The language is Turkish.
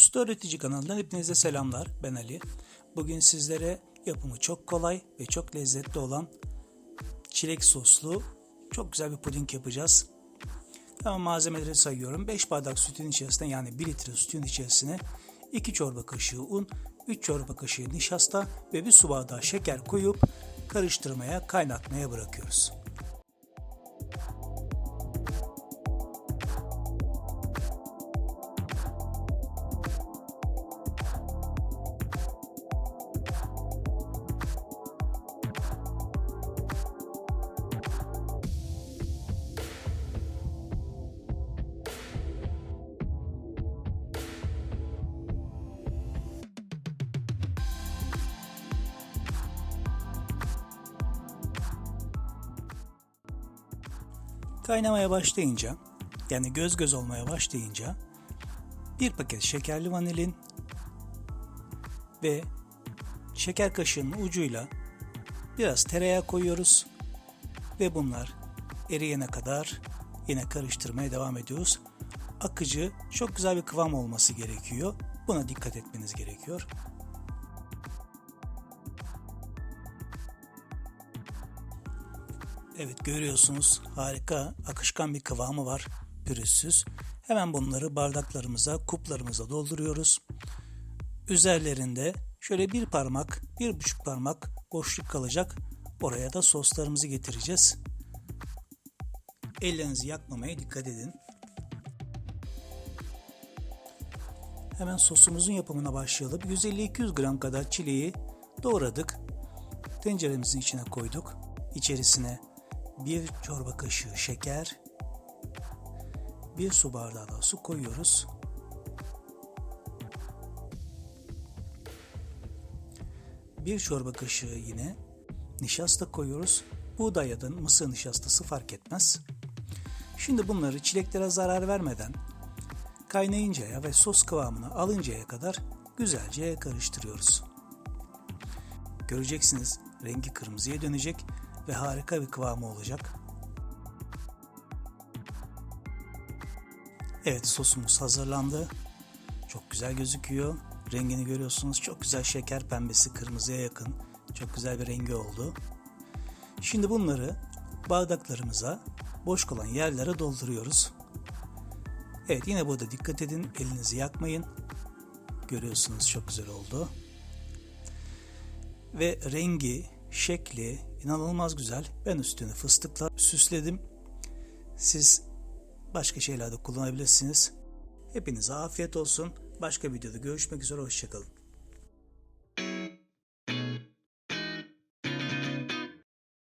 Usta Öğretici kanalından hepinize selamlar. Ben Ali. Bugün sizlere yapımı çok kolay ve çok lezzetli olan çilek soslu çok güzel bir puding yapacağız. Hemen malzemeleri sayıyorum. 5 bardak sütün içerisine yani 1 litre sütün içerisine 2 çorba kaşığı un, 3 çorba kaşığı nişasta ve 1 su bardağı şeker koyup karıştırmaya, kaynatmaya bırakıyoruz. Kaynamaya başlayınca yani göz göz olmaya başlayınca bir paket şekerli vanilin ve şeker kaşığının ucuyla biraz tereyağı koyuyoruz ve bunlar eriyene kadar yine karıştırmaya devam ediyoruz. Akıcı, çok güzel bir kıvam olması gerekiyor. Buna dikkat etmeniz gerekiyor. Evet görüyorsunuz harika akışkan bir kıvamı var pürüzsüz. Hemen bunları bardaklarımıza kuplarımıza dolduruyoruz. Üzerlerinde şöyle bir parmak bir buçuk parmak boşluk kalacak. Oraya da soslarımızı getireceğiz. Ellerinizi yakmamaya dikkat edin. Hemen sosumuzun yapımına başlayalım. 150-200 gram kadar çileği doğradık. Tenceremizin içine koyduk. İçerisine bir çorba kaşığı şeker, bir su bardağı da su koyuyoruz. Bir çorba kaşığı yine nişasta koyuyoruz. Buğday ya da mısır nişastası fark etmez. Şimdi bunları çileklere zarar vermeden kaynayıncaya ve sos kıvamını alıncaya kadar güzelce karıştırıyoruz. Göreceksiniz rengi kırmızıya dönecek ve harika bir kıvamı olacak. Evet sosumuz hazırlandı. Çok güzel gözüküyor. Rengini görüyorsunuz. Çok güzel şeker pembesi kırmızıya yakın. Çok güzel bir rengi oldu. Şimdi bunları bardaklarımıza boş kalan yerlere dolduruyoruz. Evet yine burada dikkat edin. Elinizi yakmayın. Görüyorsunuz çok güzel oldu. Ve rengi, şekli inanılmaz güzel. Ben üstünü fıstıkla süsledim. Siz başka şeylerde kullanabilirsiniz. Hepinize afiyet olsun. Başka videoda görüşmek üzere. Hoşçakalın.